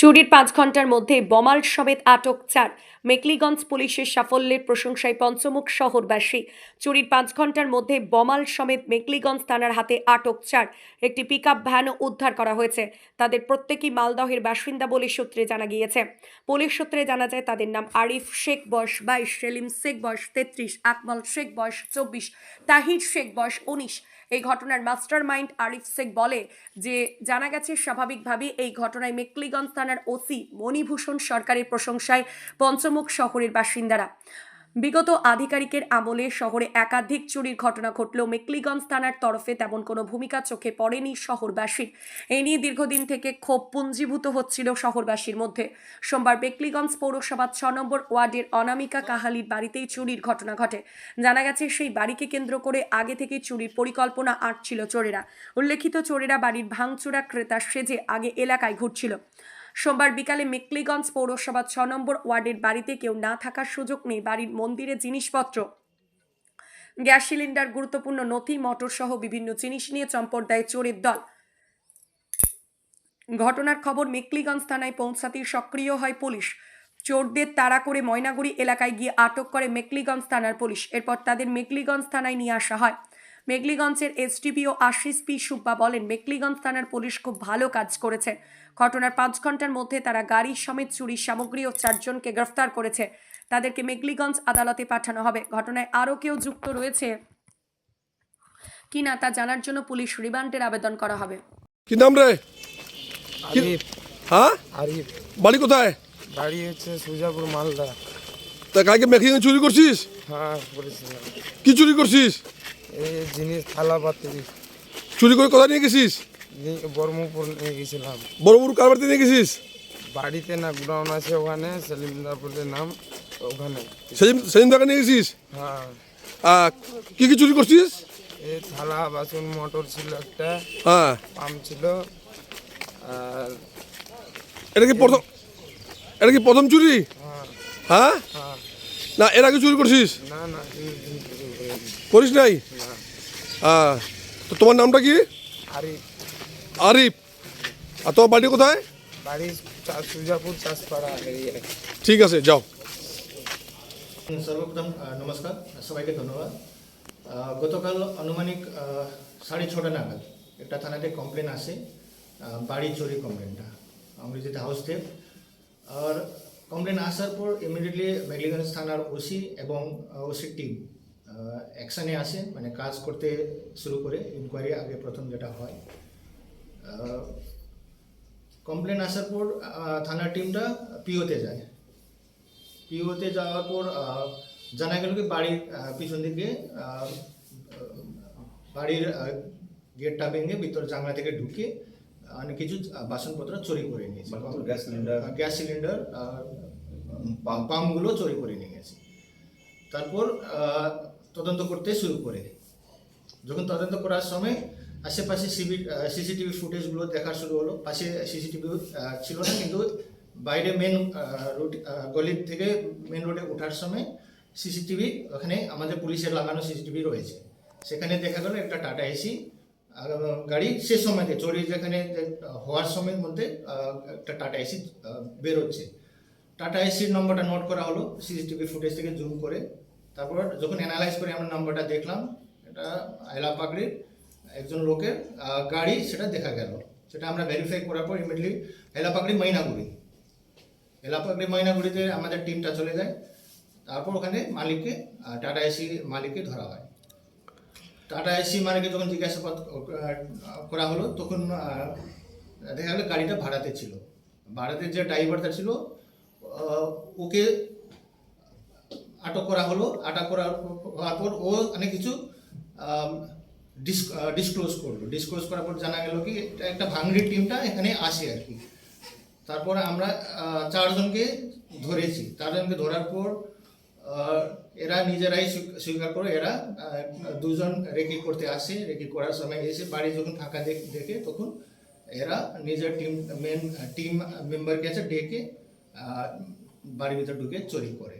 চুরির পাঁচ ঘণ্টার মধ্যে বমাল সমেত আটক চার। মেকলিগঞ্জ পুলিশের সাফল্যের প্রশংসায় পঞ্চমুখ শহরবাসী। চুরির পাঁচ ঘণ্টার মধ্যে বমাল সমেত মেকলিগঞ্জ থানার হাতে আটক চার। একটি পিকআপ ভ্যানও উদ্ধার করা হয়েছে। তাদের প্রত্যেকেই মালদহের বাসিন্দা বলে সূত্রে জানা গিয়েছে। পুলিশ সূত্রে জানা যায়, তাদের নাম আরিফ শেখ, বয়স বাইশ, সেলিম শেখ, বয়স তেত্রিশ, আকমল শেখ, বয়স চব্বিশ, তাহির শেখ, বয়স উনিশ। এই ঘটনার মাস্টার মাইন্ড আরিফ শেখ বলে যে, জানা গেছে, স্বাভাবিকভাবেই এই ঘটনায় মেকলিগঞ্জ থানার ওসি মণিভূষণ সরকারের প্রশংসায় পঞ্চমুখ শহরের বাসিন্দারা। বিগত আধিকারিকের আমলে শহরে একাধিক চুরির ঘটনা ঘটলেও মেকলিগঞ্জ থানার তরফে তেমন কোনো ভূমিকা চোখে পড়েনি শহরবাসীর। এই নিয়ে দীর্ঘদিন থেকে ক্ষোভ পুঞ্জীভূত হচ্ছিল শহরবাসীর মধ্যে। সোমবার মেকলিগঞ্জ পৌরসভা ছ নম্বর ওয়ার্ডের অনামিকা কাহালির বাড়িতেই চুরির ঘটনা ঘটে। জানা গেছে, সেই বাড়িকে কেন্দ্র করে আগে থেকে চুরির পরিকল্পনা আঁটছিল চোরেরা। উল্লেখিত চোরেরা বাড়ির ভাঙচুরা ক্রেতা সেজে আগে এলাকায় ঘুরছিল। সোমবার বিকালে মেকলিগঞ্জ পৌরসভা ছ নম্বর ওয়ার্ডের বাড়িতে কেউ না থাকার সুযোগ নেই বাড়ির মন্দিরে জিনিসপত্র। গ্যাস সিলিন্ডার, গুরুত্বপূর্ণ নথি মোটর সহ বিভিন্ন জিনিস নিয়ে চম্পট দেয় চোরের দল। ঘটনার খবর মেকলিগঞ্জ থানায় পৌঁছাতেই সক্রিয় হয় পুলিশ। চোরদের তাড়া করে ময়নাগুড়ি এলাকায় গিয়ে আটক করে মেকলিগঞ্জ থানার পুলিশ। এরপর তাদের মেকলিগঞ্জ থানায় নিয়ে আসা হয়। মেকলিগঞ্জের এসডিপিও আশিস পি সুব্বা বলেন মেকলিগঞ্জ থানার পুলিশ খুব ভালো কাজ করেছে। ঘটনার পাঁচ ঘণ্টার মধ্যে তারা গাড়ি সমেত চুরির সামগ্রী ও চারজনকে গ্রেফতার করেছে। তাদেরকে মেকলিগঞ্জ আদালতে পাঠানো হবে। ঘটনায় আরও কেউ যুক্ত রয়েছে কিনা তা জানার জন্য পুলিশ রিমান্ডের আবেদন করা হবে। কি নাম রে? আরিফ। হ্যাঁ? আরিফ। বাড়ি কোথায়? বাড়ি হচ্ছে সুজাপুর মালদা। তা কালকে মেকিং চুরি করছিস? হ্যাঁ করেছিলাম কি চুরি করছিস? এই জিনিস থালা থালাপাতি চুরি করে কোথায় নিয়ে গেছিস? বর্মপুর নিয়ে গেছিলাম। বড় কার বাড়িতে নিয়ে গেছিস? বাড়িতে না গ্রাউন্ড আছে ওখানে সেলিমদাপুরের নাম ওখানে। সেদিন সেদিন নিয়ে গেছিস? হ্যাঁ। কি কি চুরি করছিস? এই থালা বাসন মোটর ছিল একটা হ্যাঁ। পাম্প ছিল আর এটা কি প্রথম এটা কি প্রথম চুরি? হ্যাঁ। হ্যাঁ? হ্যাঁ। না এর আগে চুরি করছিস? না না করিস নাই? হ্যাঁ তো তোমার নামটা কি? আরিফ। আরিফ। আর তোমার বাড়ি কোথায়? বাড়ি সুজাপুর চাষপাড়া ঠিক আছে যাও। সর্বপ্রথম নমস্কার সবাইকে ধন্যবাদ। গতকাল আনুমানিক সাড়ে ছটা নাগাদ একটা থানাতে কমপ্লেন আসে বাড়ি চুরি কমপ্লেনটা ইংরেজিতে হাউস থেপ আর কমপ্লেন আসার পর ইমিডিয়েটলি মেঘলিগঞ্জ থানার ওসি এবং ওসি টিম অ্যাকশানে আসে মানে কাজ করতে শুরু করে ইনকোয়ারি আগে প্রথম যেটা হয় কমপ্লেন আসার পর থানার টিমটা পিওতে যায়। পিওতে যাওয়ার পর জানা গেল কি বাড়ির পিছন দিকে বাড়ির গেটটা ভেঙে ভিতর জানলা থেকে ঢুকে অনেক কিছু বাসনপত্র চুরি করে নিয়েছে। বাসনপত্র, গ্যাস সিলিন্ডার। গ্যাস সিলিন্ডার পাম্পগুলো চুরি করে নিয়ে গেছে। তারপর তদন্ত করতে শুরু করে যখন তদন্ত করার সময় আশেপাশে সিবি সিসিটিভি ফুটেজগুলো দেখা শুরু হলো। পাশে সিসিটিভি ছিল না, কিন্তু বাইরে মেন রুট গলির থেকে মেন রোডে ওঠার সময় সিসিটিভি, ওখানে আমাদের পুলিশের লাগানো সিসিটিভি রয়েছে। সেখানে দেখা গেল একটা টাটা এসি গাড়ি সে সময়তে চুরি যেখানে হওয়ার সময়ের মধ্যে একটা টাটা এসি বেরোচ্ছে। টাটা এসির নম্বরটা নোট করা হলো, সিসিটিভি ফুটেজ থেকে জুম করে। তারপর যখন অ্যানালাইজ করে আমরা নম্বরটা দেখলাম, এটা আয়লা পাগড়ির একজন লোকের গাড়ি সেটা দেখা গেল। সেটা আমরা ভেরিফাই করার পর ইমিডিয়েটলি এলা পাগড়ি ময়নাগুড়ি এলা পাগড়ি ময়নাগুড়িতে আমাদের টিমটা চলে যায়। তারপর ওখানে মালিককে টাটা এসি মালিককে ধরা হয়। টাটা এসি মালিককে যখন জিজ্ঞাসাবাদ করা হলো, তখন দেখা গেলো গাড়িটা ভাড়াতে ছিল। ভাড়াতে যে ড্রাইভারটা ছিল ওকে আটক করা হলো, আটক করা হওয়ার পর ও অনেক কিছু ডিসক্লোজ করল। ডিসক্লোজ করার পর জানা গেল কি একটা ভাঙড়ির টিমটা এখানে আসে আর কি। তারপর আমরা চারজনকে ধরেছি। চারজনকে ধরার পর এরা নিজেরাই স্বীকার করে এরা দুজন রেকি করতে আসে। রেকি করার সময় এসে বাড়ি যখন ফাঁকা দেখ- তখন এরা নিজের টিম মেন টিম মেম্বারকে আছে ডেকে বাড়ির ভিতর ঢুকে চুরি করে।